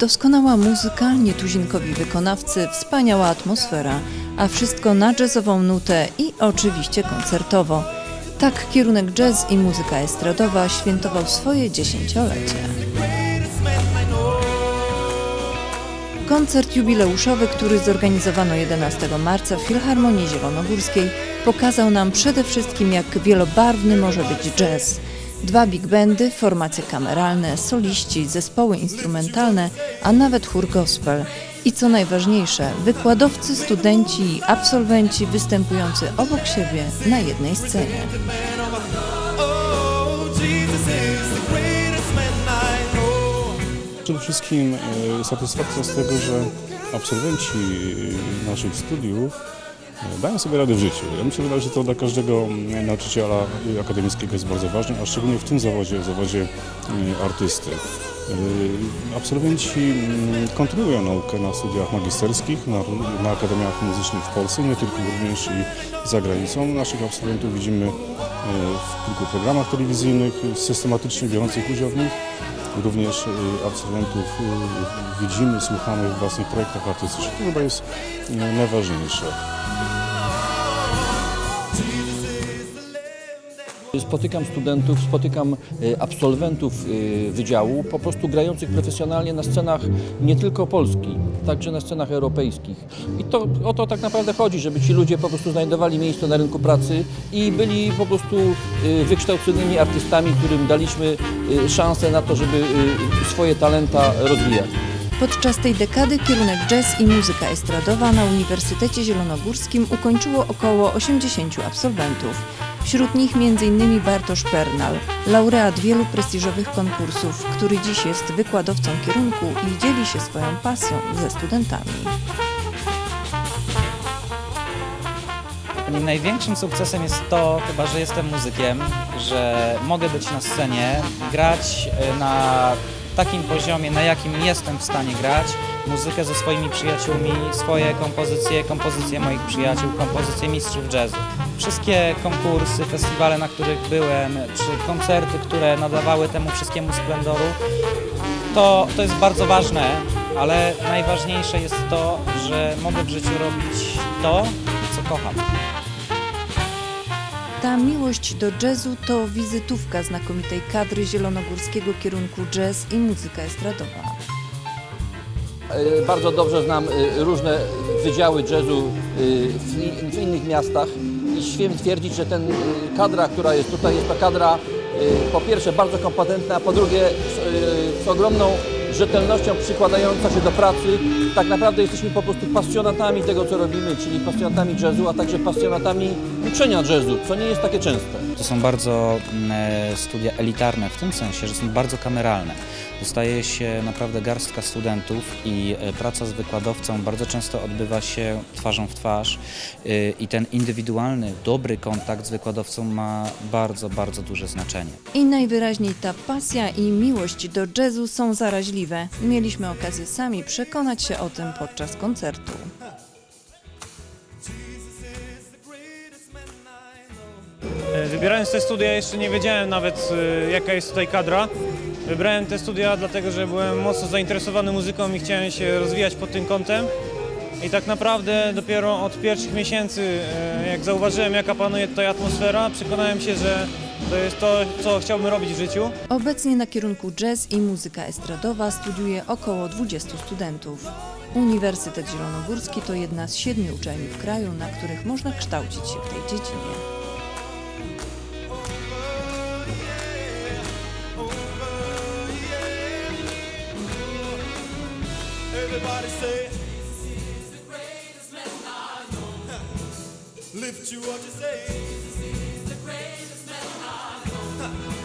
Doskonała muzyka, nietuzinkowi wykonawcy, wspaniała atmosfera, a wszystko na jazzową nutę i oczywiście koncertowo. Tak kierunek jazz i muzyka estradowa świętował swoje dziesięciolecie. Koncert jubileuszowy, który zorganizowano 11 marca w Filharmonii Zielonogórskiej, pokazał nam przede wszystkim, jak wielobarwny może być jazz. Dwa big bandy, formacje kameralne, soliści, zespoły instrumentalne, a nawet chór gospel. I co najważniejsze, wykładowcy, studenci i absolwenci występujący obok siebie na jednej scenie. Przede wszystkim e, satysfakcja z tego, że absolwenci naszych studiów dają sobie radę w życiu. Ja myślę, że to dla każdego mm, nauczyciela akademickiego jest bardzo ważne, a szczególnie w tym zawodzie, zawodzie e, artysty. E, Absolwenci mm, kontynuują naukę na studiach magisterskich, na, na akademiach muzycznych w Polsce, nie tylko również i za granicą. Naszych absolwentów widzimy e, w kilku programach telewizyjnych, systematycznie biorących udział w nich. Również y, absolwentów y, widzimy, słuchamy w własnych projektach artystycznych. To chyba jest y, najważniejsze. Spotykam studentów, spotykam e, absolwentów e, wydziału, po prostu grających profesjonalnie na scenach nie tylko Polski, także na scenach europejskich. I to o to tak naprawdę chodzi, żeby ci ludzie po prostu znajdowali miejsce na rynku pracy i byli po prostu e, wykształconymi artystami, którym daliśmy szansę na to, żeby swoje talenta rozwijać. Podczas tej dekady kierunek jazz i muzyka estradowa na Uniwersytecie Zielonogórskim ukończyło około 80 absolwentów. Wśród nich m.in. Bartosz Pernal, laureat wielu prestiżowych konkursów, który dziś jest wykładowcą kierunku i dzieli się swoją pasją ze studentami. Największym sukcesem jest to chyba, że jestem muzykiem, że mogę być na scenie, grać e, na takim poziomie, na jakim jestem w stanie grać, muzykę ze swoimi przyjaciółmi, swoje kompozycje, kompozycje moich przyjaciół, kompozycje mistrzów jazzu. Wszystkie konkursy, festiwale, na których byłem, czy koncerty, które nadawały temu wszystkiemu splendoru, to, to jest bardzo ważne, ale najważniejsze jest to, że mogę w życiu robić to, co kocham. Ta miłość do jazzu to wizytówka znakomitej kadry zielonogórskiego kierunku jazz i muzyka estradowa. E, Bardzo dobrze znam e, różne wydziały jazzu e, w innych miastach śmiem twierdzić, że ten e, kadra, która jest tutaj, jest to kadra e, po pierwsze bardzo kompetentna, a po drugie z, e, z ogromną rzetelnością przykładająca się do pracy. Tak naprawdę jesteśmy po prostu pasjonatami tego, co robimy, czyli pasjonatami jazzu, a także pasjonatami uczenia jazzu, co nie jest takie częste. To są bardzo mm, e, studia elitarne w tym sensie, że są bardzo kameralne. Dostaje się naprawdę garstka studentów i e, praca z wykładowcą bardzo często odbywa się twarzą w twarz e, i ten indywidualny, dobry kontakt z wykładowcą ma bardzo, bardzo duże znaczenie. I najwyraźniej ta pasja i miłość do jazzu są zaraźliwe. Mieliśmy okazję sami przekonać się o tym podczas koncertu. E, Wybierając te studia jeszcze nie wiedziałem nawet e, jaka jest tutaj kadra. Wybrałem te studia dlatego, że byłem mocno zainteresowany muzyką i chciałem się rozwijać pod tym kątem. I tak naprawdę dopiero od pierwszych miesięcy, e, jak zauważyłem jaka panuje tutaj atmosfera, przekonałem się, że to jest to, co chciałbym robić w życiu. Obecnie na kierunku jazz i muzyka estradowa studiuje około 20 studentów. Uniwersytet Zielonogórski to jedna z siedmiu uczelni w kraju, na których można kształcić się w tej dziedzinie. Everybody say, Jesus is the greatest man I know. Lift you what you say. oh